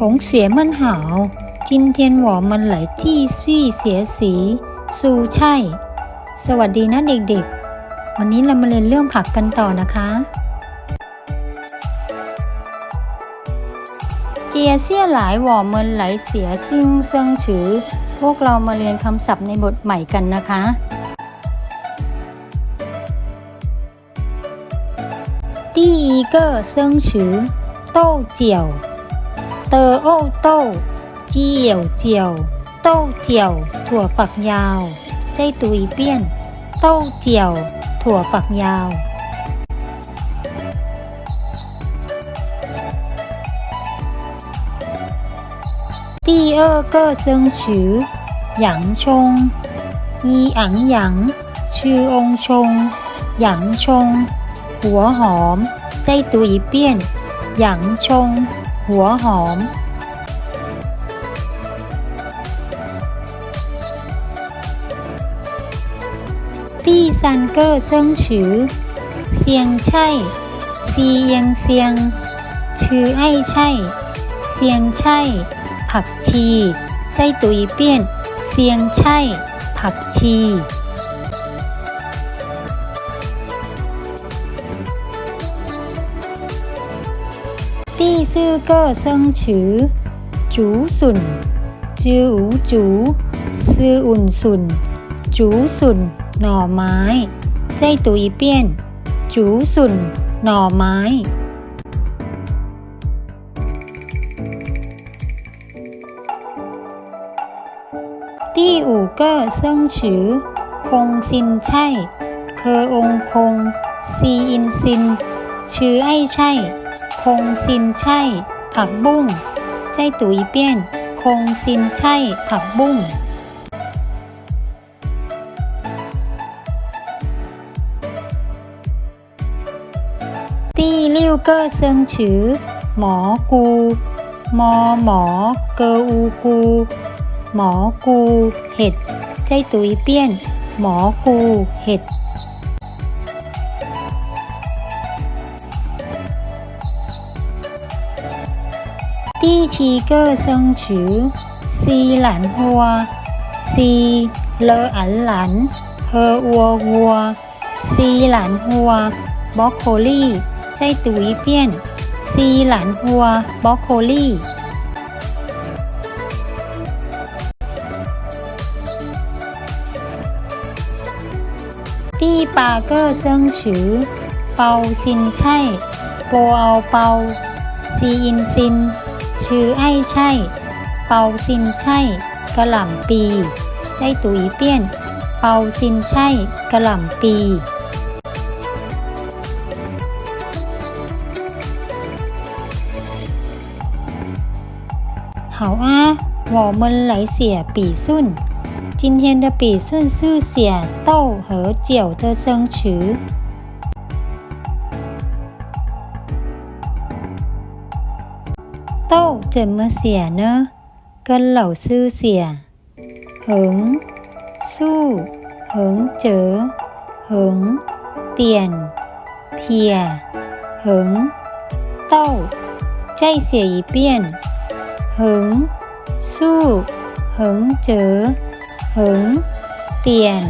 同学们好，今天我们来继续学习蔬菜สวัสดีนะเด็กๆ วันนี้เรามาเรียนเรื่องผักกันต่อนะคะเจียเซี่ยหลายหว่อเมินไหลเสียซิ่งเซิงฉือ พวกเรามาเรียนคำศัพท์ในบทใหม่กันนะคะ第一个生词豆角 เตอโอ้โต้เจียวเจียวโต้เจียวถั่วฝักยาวใจตุยเปี้ยนโต้เจี หัวหอม ตี้ซันเกอร์เซิงฉือ เซียงไช่ซีเอียงเซียง ชื่อไอ้ไช่ เซียงไช่ ผักชี ใจตุยเปี้ยน เซียงไช่ ผักชี ซื่อก็อเซิงฉือ จูสุนจืออูจูซื่ออุ่นสุน จูสุน หน่อไม้ ใจตุยเปี้ยน จูสุน หน่อไม้ที่อู่ก็อเซิงฉือ คงซินใช่ เคอองคง ซีอินซิน ชื่อไอ้ใช่ คงซินใช่ ผักบุ้งใจตุยเปี้ยน คงซินใช่ ผักบุ้งตี้ลิ้วเกอเซิงฉือ หมอกู มอหมอ เกออูกู หมอกู เห็ด ใจตุยเปี้ยน หมอกู เห็ด อกโคลี่ ใจตุยเปี้ยน ซีหลานหัวบล็อกโคลี่ 第八个生词เปาซินใช่ โปเอาเปา ซีอินซิน ชื่อไอ้ใช่ เปาซินใช่กะหล่ำปี ใจตุยเปี้ยน เปาซินใช่กะหล่ำปี 好啊，我们来写笔顺。今天的笔顺是写豆和酒的生词。 จเมื่อเสียเนอะกันเหล่าซื่อเสีย เหิง สู้ เหิงเจอ เหิง เตียน เพีย เหิง เต้า ใจเสียอีเปี้ยน เหิง สู้ เหิงเจอ เหิง เตียน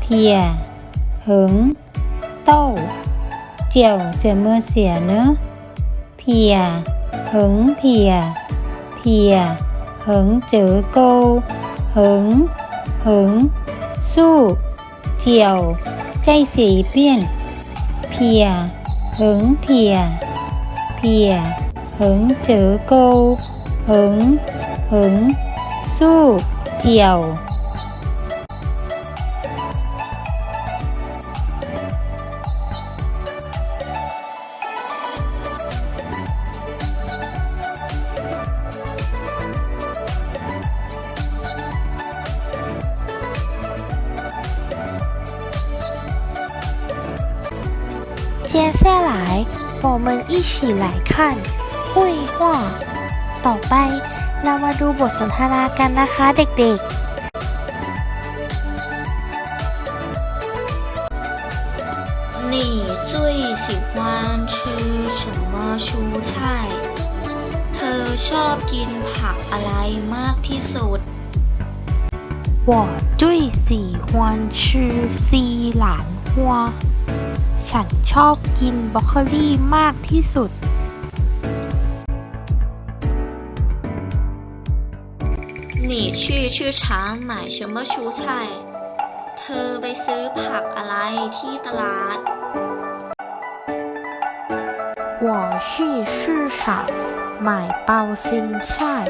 เพีย เหิง เต้า เจียวเจเมื่อเสียเนอะเพีย hứng thìa thìa hứng chữ câu hứng hứng su chiều chay sĩ biên thìa hứng thìa thìa hứng chữ câu hứng hứng su chiều 接下来，我们一起来看绘画。ต่อไปเรามาดูบทสนทนากันนะคะเด็กๆ 你最喜欢吃什么蔬菜？เธอช ชอบกินผักอะไรมากที่สุด 我最喜欢吃ซีหลานหัว ฉันชอบกินบรอกโคลีมากที่สุด 你去市场买什么蔬菜 เธอไปซื้อผักอะไรที่ตลาด 我去市场买包ซินช่าย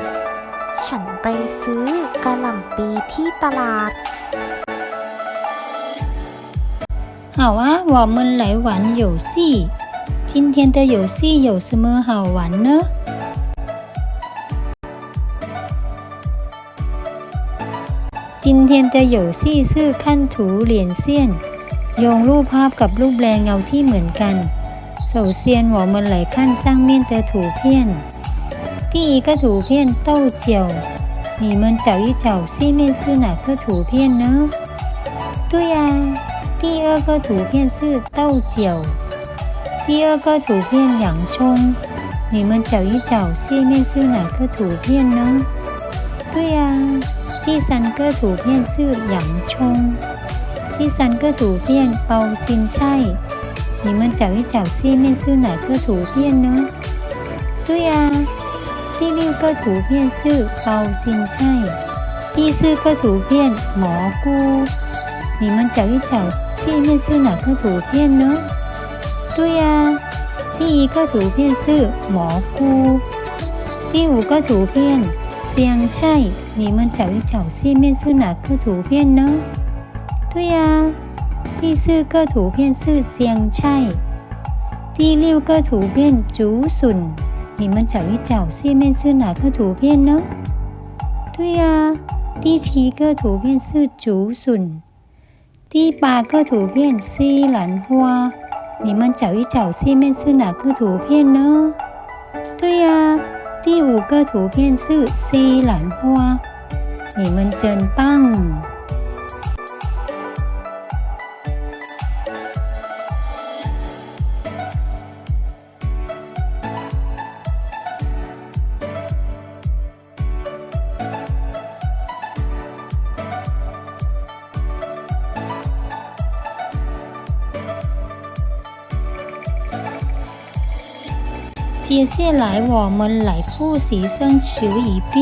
ฉันไปซื้อกะหล่ำปีที่ตลาด 好啊，我们来玩游戏。今天的游戏有什么好玩呢？今天的游戏是看图连线，用รูปภาพกับรูปแรงเงาที่เหมือนกัน首先我们来看上面的图片第一个图片豆角你们找一找下面是哪个图片呢对呀、 第二个图片是豆角，第二个图片洋葱，你们找一找下面是哪个图片呢？对呀、第三个图片是洋葱，第三个图片包心菜，你们找一找下面是哪个图片呢？对呀、第六个图片是包心菜，第四个图片蘑菇。你们找一找 下面是哪个图片呢？对呀、第一个图片是蘑菇，第五个图片香菜，你们找一找下面是哪个图片呢？对呀、第四个图片是香菜，第六个图片竹笋，你们找一找下面是哪个图片呢？对呀、第七个图片是竹笋。 第八个图片西兰花，你们找一找下面是哪个图片呢？对呀、第五个图片是西兰花，你们真棒！ 接下来我们来复习生词一遍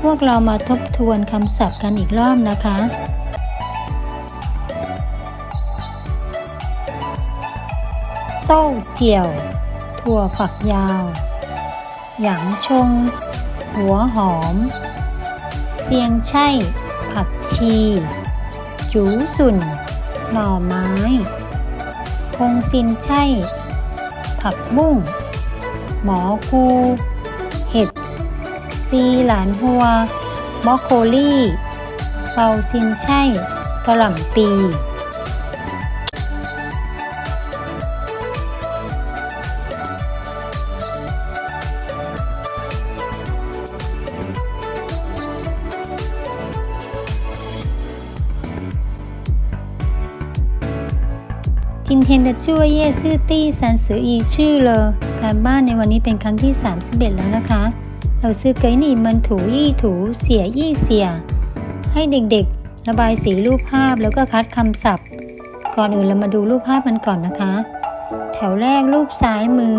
พวกเรามาทบทวนคำศัพท์กันอีกรอบนะคะ เต้าเจียว ถั่วฝักยาว หยางชง หัวหอม เซียงไช่ ผักชี จูสุน หน่อไม้ คงซินไช่ ผักบุ้ง หมอกูเห็ด ซีหลานหัว มอคโคลี่เปาซินไช่กระหล่ำปี 今天的作业是第三十一次了การบ้านในวันนี้เป็นครั้งที่ 31 แล้วนะคะ เราซื้อเกยนี่มันถูยี่ถูเสียยี่เสีย ให้เด็กๆ ระบายสีรูปภาพแล้วก็คัดคำศัพท์ ก่อนอื่นเรามาดูรูปภาพกันก่อนนะคะ แถวแรกรูปซ้ายมือ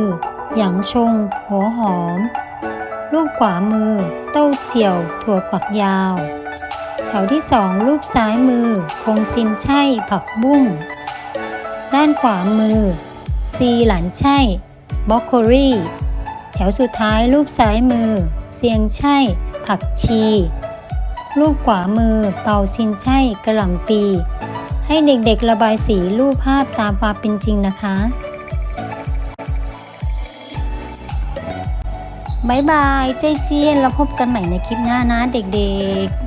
หยางชง หัวหอม รูปขวามือ เต้าเจียว ถั่วฝักยาว แถวที่สองรูปซ้ายมือ คงซินไช่ผักบุ้ง ด้านขวามือ ซีหลันไช่บรอกโคลีแถวสุดท้ายรูปซ้ายมือ เซียงไช่ ผักชี รูปขวามือเปาซินไช่กระหล่ำปี ให้เด็กๆระบายสีรูปภาพตามความเป็นจริงนะคะบายบาย ใจเจียนแล้วพบกันใหม่ในคลิปหน้านะเด็กๆ